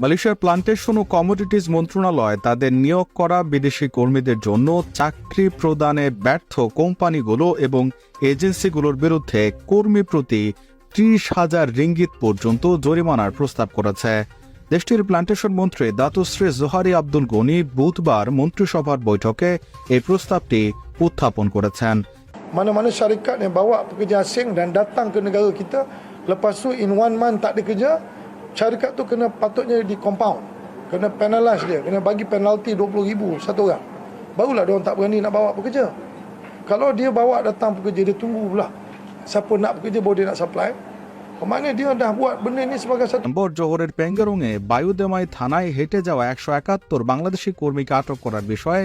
মালয়েশিয়ার প্লান্টেশন ও কমোডিটিজ মন্ত্রণালয় তাদের নিয়োগ করা বিদেশি কর্মীদের জন্য চাকরি প্রদানে ব্যর্থ কোম্পানিগুলো এবং এজেন্সিগুলোর বিরুদ্ধে কর্মী প্রতি ত্রিশ হাজার রিঙ্গিত পর্যন্ত জরিমানার প্রস্তাব করেছে। দেশটির প্লান্টেশন মন্ত্রী দাতুশ্রী জোহারি আব্দুল গনি বুধবার মন্ত্রিসভার বৈঠকে এই প্রস্তাবটি উত্থাপন করেছেন। Mana-mana syarikat yang bawa pekerja asing dan datang ke negara kita, Lepas tu in one month tak ada kerja Syarikat tu kena patutnya di compound. Kena penalize dia. Kena bagi penalti RM20,000 satu orang. Barulah dia orang tak berani nak bawa pekerja. Kalau dia bawa datang pekerja Dia tunggu pula. Siapa nak pekerja baru dia nak supply Maknanya dia dah buat benda ni sebagai satu জোহরের পেঙ্গারুঙে বায়ুদেমাই থানায় হেঁটে যাওয়া একশো একাত্তর বাংলাদেশি কর্মীকে আটক করার বিষয়ে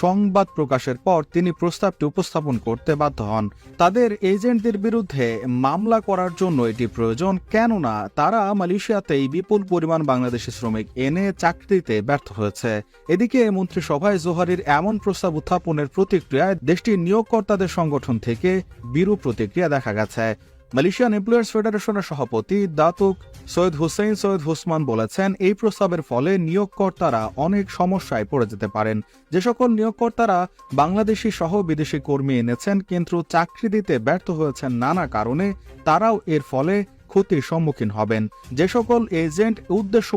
সংবাদ প্রকাশের পর তিনি প্রস্তাবটি উপস্থাপন করতে বাধ্য হন। তাদের এজেন্টদের বিরুদ্ধে মামলা করার জন্য এটি প্রয়োজন, কেননা তারা মালয়েশিয়াতেই বিপুল পরিমাণ বাংলাদেশি শ্রমিক এনে চাকরি দিতে ব্যর্থ হয়েছে। এদিকে মন্ত্রিসভায় জোহারির এমন প্রস্তাব উত্থাপনের প্রতিক্রিয়ায় দেশটির নিয়োগকর্তাদের সংগঠন থেকে বিরূপ প্রতিক্রিয়া দেখা গেছে। মালয়েশিয়ান এমপ্লয়ার্স ফেডারেশনের সভাপতি Datuk Syed Hussein Syed Husman বলেছেন, এই প্রস্তাবের ফলে নিয়োগকর্তারা অনেক সমস্যায় পড়ে যেতে পারেন। যে সকল নিয়োগকর্তারা বাংলাদেশি সহ বিদেশি কর্মী এনেছেন, কিন্তু চাকরি দিতে ব্যর্থ হয়েছেন নানা কারণে, তারাও এর ফলে ক্ষতির সম্মুখীন হবেন। যে সকল এজেন্ট উদ্দেশ্য